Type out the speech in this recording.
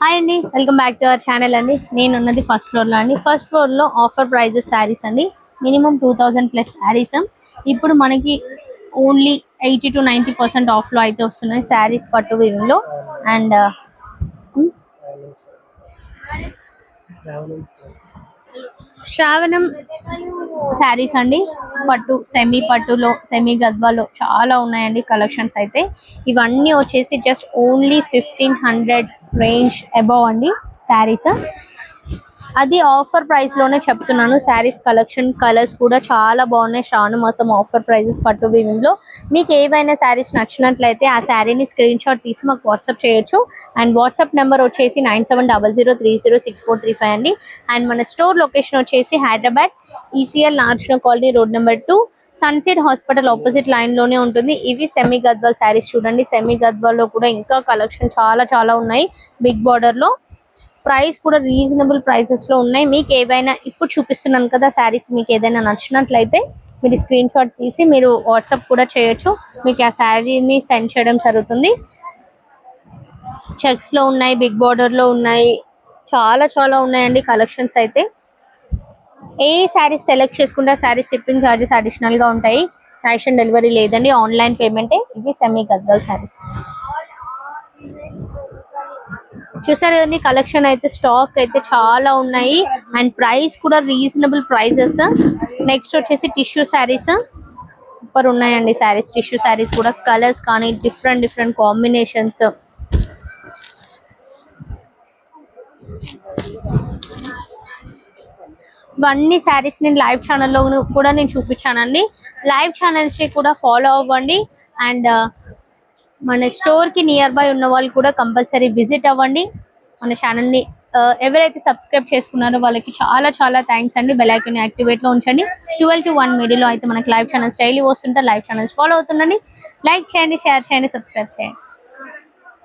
Hi అండి welcome back to our channel అండి. నేను ఉన్నది ఫస్ట్ ఫ్లోర్లో అండి. ఫస్ట్ ఫ్లోర్లో ఆఫర్ ప్రైజెస్ శారీస్ అండి. Minimum two thousand plus saris ఇప్పుడు మనకి only eighty to ninety percent ఆఫ్లో అయితే వస్తున్నాయి శారీస్ పట్టు వీవింగ్లో. అండ్ శ్రావణం శారీస్ అండి. పట్టు సెమీ పట్టులో సెమీ గద్వాలో చాలా ఉన్నాయండి కలెక్షన్స్ అయితే. ఇవన్నీ వచ్చేసి just only fifteen hundred range above అండి శారీస్. అది ఆఫర్ ప్రైస్లోనే చెప్తున్నాను. శారీస్ కలెక్షన్ కలర్స్ కూడా చాలా బాగున్నాయి. శ్రావణ మాసం ఆఫర్ ప్రైజెస్ పట్టు వీవింగ్ మీకు ఏవైనా శారీస్ నచ్చినట్లయితే ఆ శారీని స్క్రీన్ షాట్ తీసి మాకు వాట్సాప్ చేయొచ్చు. అండ్ వాట్సాప్ నెంబర్ వచ్చేసి nine seven double zero three zero six four three five అండి. అండ్ మన స్టోర్ లొకేషన్ వచ్చేసి Hyderabad ECIL నార్చన colony road number two Sunset Hospital opposite లైన్లోనే ఉంటుంది. ఇవి సెమీ గద్వాల్ శారీస్ చూడండి. సెమీ గద్వాల్లో కూడా ఇంకా కలెక్షన్ చాలా చాలా ఉన్నాయి. బిగ్ బార్డర్లో. ప్రైస్ కూడా రీజనబుల్ ప్రైసెస్లో ఉన్నాయి. మీకు ఏవైనా ఇప్పుడు చూపిస్తున్నాను కదా శారీస్ మీకు ఏదైనా నచ్చినట్లయితే మీరు స్క్రీన్ షాట్ తీసి మీరు వాట్సాప్ కూడా చేయొచ్చు. మీకు ఆ శారీని సెండ్ చేయడం జరుగుతుంది. చెక్స్లో ఉన్నాయి బిగ్ బార్డర్లో ఉన్నాయి. చాలా చాలా ఉన్నాయండి కలెక్షన్స్ అయితే. ఏ శారీస్ సెలెక్ట్ చేసుకుంటే శారీస్ షిప్పింగ్ చార్జెస్ అడిషనల్గా ఉంటాయి. క్యాష్ ఆన్ డెలివరీ లేదండి. ఆన్లైన్ పేమెంటే ఇవి సెమీ గద్వాల్ శారీస్. చూసారు కదండి కలెక్షన్ అయితే స్టాక్ అయితే చాలా ఉన్నాయి. అండ్ ప్రైస్ కూడా రీజనబుల్ ప్రైజెస్ నెక్స్ట్ వచ్చేసి టిష్యూ శారీస్ సూపర్ ఉన్నాయండి శారీస్ టిష్యూ శారీస్ కూడా. కలర్స్ కానీ డిఫరెంట్ డిఫరెంట్ కాంబినేషన్స్ ఇవన్నీ శారీస్ నేను లైవ్ ఛానల్లో కూడా నేను చూపించానండి. లైవ్ ఛానల్స్ కూడా ఫాలో అవ్వండి. అండ్ మన స్టోర్కి నియర్ బై ఉన్న వాళ్ళు కూడా కంపల్సరీ విజిట్ అవ్వండి. మన ఛానల్ని ఎవరైతే సబ్స్క్రైబ్ చేసుకున్నారో వాళ్ళకి చాలా చాలా థ్యాంక్స్ అండి. బెల్ ఐకాన్ యాక్టివేట్లో ఉంచండి. ట్వెల్వ్ టు వన్ మీడియాలో అయితే మనకి లైవ్ ఛానల్స్ డైలీ వస్తుంటే లైవ్ ఛానల్స్ ఫాలో అవుతుండండి. లైక్ చేయండి షేర్ చేయండి సబ్స్క్రైబ్ చేయండి.